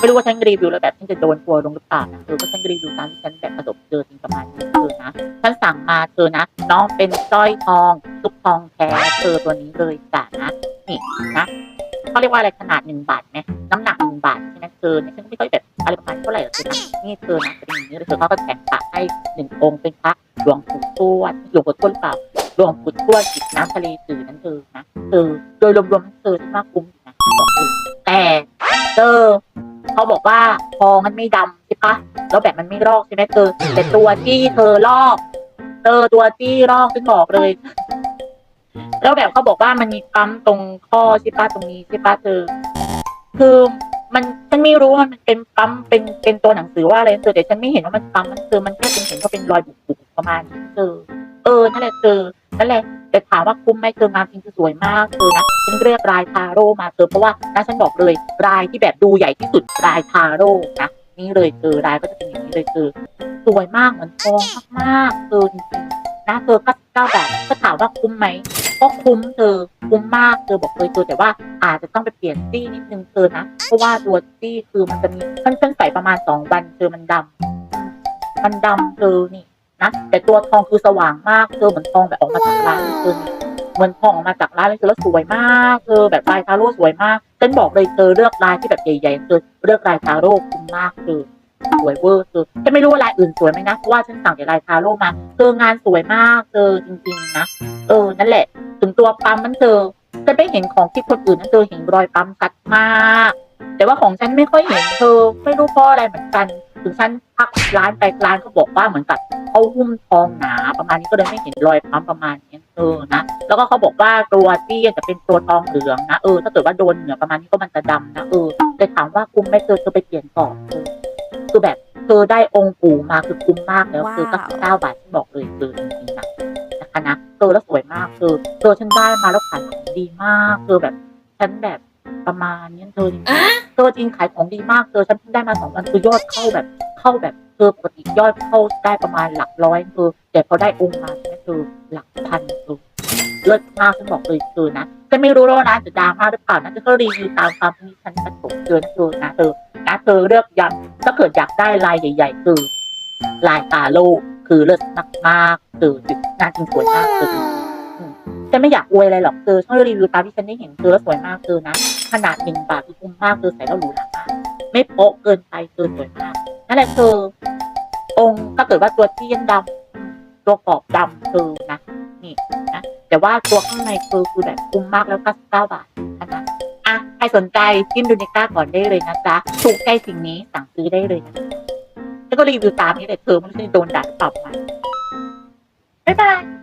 ไม่รู้ว่าฉันรีวิวแล้วแบบฉันจะโดนทัวลงหรือเปล่านะเออก็ฉันรีวิวตามที่ฉันแบบประสบเจอจริงประมาณนี้เธอนะฉันสั่งมาเธอนะ น้องเป็นสร้อยทองซุปทองแท้เธอตัวนี้เลยจ้ะนะนี่นะเขาเรียกว่าอะไรขนาดหนึ่งบาทไหมน้ำหนักหนึ่งบาทใช่ไหมเธอเนี่ยฉันก็ไม่ค่อยแบบอะไรประมาณเท่าไหร่หรอกเธอนะนี่เธอนะเป็นอย่างนี้เลยเธอเขาก็แถมพระให้หนึ่งองค์เป็นพระหลวงปู่ทวดหลวงปู่ทวดเปล่าหลวงปู่ทวดจิตน้ำทะเลจืดนั้นเธอนะเธอโดยรวมๆเธอที่มากคุ้มนะบอกเลยแต่เธอ เขาบอกว่าทองมันไม่ดำใช่ปะแล้วแบบมันไม่ลอกใช่ไหมเธอแต่ตัวที่เธอลอก เธอตัวที่ลอกฉันบอกเลย แล้วแบบเขาบอกว่ามันมีปั๊มตรงข้อใช่ปะตรงนี้ใช่ปะเธอ คือมันฉันไม่รู้ว่ามันเป็นปั๊มเป็นเป็นตัวหนังสือว่าอะไรเธอแต่ฉันไม่เห็นว่ามันปั๊มมันคือมันแค่เป็นเห็นว่าเป็นรอยบุบๆประมาณนี้เธอเออนั่นแหละเธอนั่นแหละ แต่ถามว่าคุ้มไหมเธองานจริงคือสวยมากเธอนะฉันเรียกรายทาโร่มาเธอเพราะว่านะฉันบอกเลยรายที่แบบดูใหญ่ที่สุดรายทาโร่นะนี่เลยเธอรายก็จะเป็นอย่างนี้เลยเธอสวยมากเหมือนทองมากๆเธอจริงๆนะเธอก็เก้าบก็ถามว่าคุ้มไหมก็คุ้มเธอคุ้มมากเธอบอกเลยเธอแต่ว่าอาจจะต้องไปเปลี่ยนตี้นิดนึงเธอนะเพราะว่าตัวตี้คือมันจะมีฉันฉันใส่ประมาณสองวันเธอมันดำมันดำเธอนี่ นะแต่ตัวทองคือสว่างมากเธอเหมือนทองแบบออกมาจากร้านเลยเธอเหมือนทองออกมาจากร้านเลยเธอแล้วสวยมากเธอแบบลายทาโร่สวยมากฉันบอกเลยเธอเลือกลายที่แบบใหญ่ๆเธอเลือกลายทาโร่คุ้มมากเธอสวยเวอร์เธอฉันไม่รู้ว่าลายอื่นสวยไหมนะเพราะว่าฉันสั่งแต่ลายทาโร่มาเธองานสวยมากเธอจริงๆนะเออนั่นแหละ ถึงตัวปั๊มมันเจอจะไม่เห็นของที่คนอื่นนั้นเจอเห็นรอยปั๊มชัดมาก แต่ว่าของฉันไม่ค่อยเห็นเธอไม่รู้เพราะอะไรเหมือนกัน ถึงฉันพักร้านไปร้านเขาบอกว่าเหมือนกับเขาหุ้มทองหนาประมาณนี้ก็เลยไม่เห็นรอยปั๊มประมาณนี้เออนะแล้วก็เขาบอกว่าตัวที่จะเป็นตัวทองเหลืองนะเออถ้าเกิดว่าโดนเหนือประมาณนี้ก็มันจะดำนะเออแต่ถามว่าคุ้มไหมเธอเธอไปเปลี่ยนก่อนเธอคือแบบเธอได้องค์ปู่มาคือคุ้มมากแล้วคือก็เก้าบาทที่บอกเลยเธอจริงๆนะนะคะนะเธอแล้วสวยมากเธอเธอฉันได้มาแล้วขายของดีมากเธอแบบฉันแบบ ประมาณนี้เธอจริงๆเธอจริงขายของดีมากเธอฉันเพิ่งได้มาสองวันคือยอดเข้าแบบเข้าแบบเธอปกติยอดเข้าได้ประมาณหลักร้อยเธอแต่พอได้องค์มาใช่ไหมเธอหลักพันเธอเลิศมากฉันบอกเลยเธอนะฉันไม่รู้ว่าร้านจะดราม่าหรือเปล่านะฉันก็รีวิวตามความที่ฉันประสบเจอนะเธอนะเธอนะเธอเลือกยังถ้าเกิดอยากได้ลายใหญ่ ๆ คือลายตาโลกคือเลิศมากๆเธองานจริงสวยมากเธอจริงอืม ฉันไม่อยากอวยอะไรหรอกเธอช่วยรีวิวตามที่ฉันได้เห็นเธอแล้วสวยมากเธอนะ ขนาดหนึ่งบาทคือคุ้มมากเธอใส่แล้วหรูหรามากไม่โป๊ะเกินไปเธอสวยมากนั่นแหละเธอองค์ถ้าเกิดว่าตัวที่ยังดำตัวกรอบดำเธอนะนี่นะแต่ว่าตัวข้างในเธอคือแบบคุ้มมากแล้วก็เก้าบาทนะอะใครสนใจจิ้มดูในกล้าก่อนได้เลยนะจ๊ะถูกใจสิ่งนี้สั่งซื้อได้เลยนะแล้วก็รีวิวตามนี้เลยเธอไม่ได้โดนด่าหรือเปล่ามาบ๊ายบาย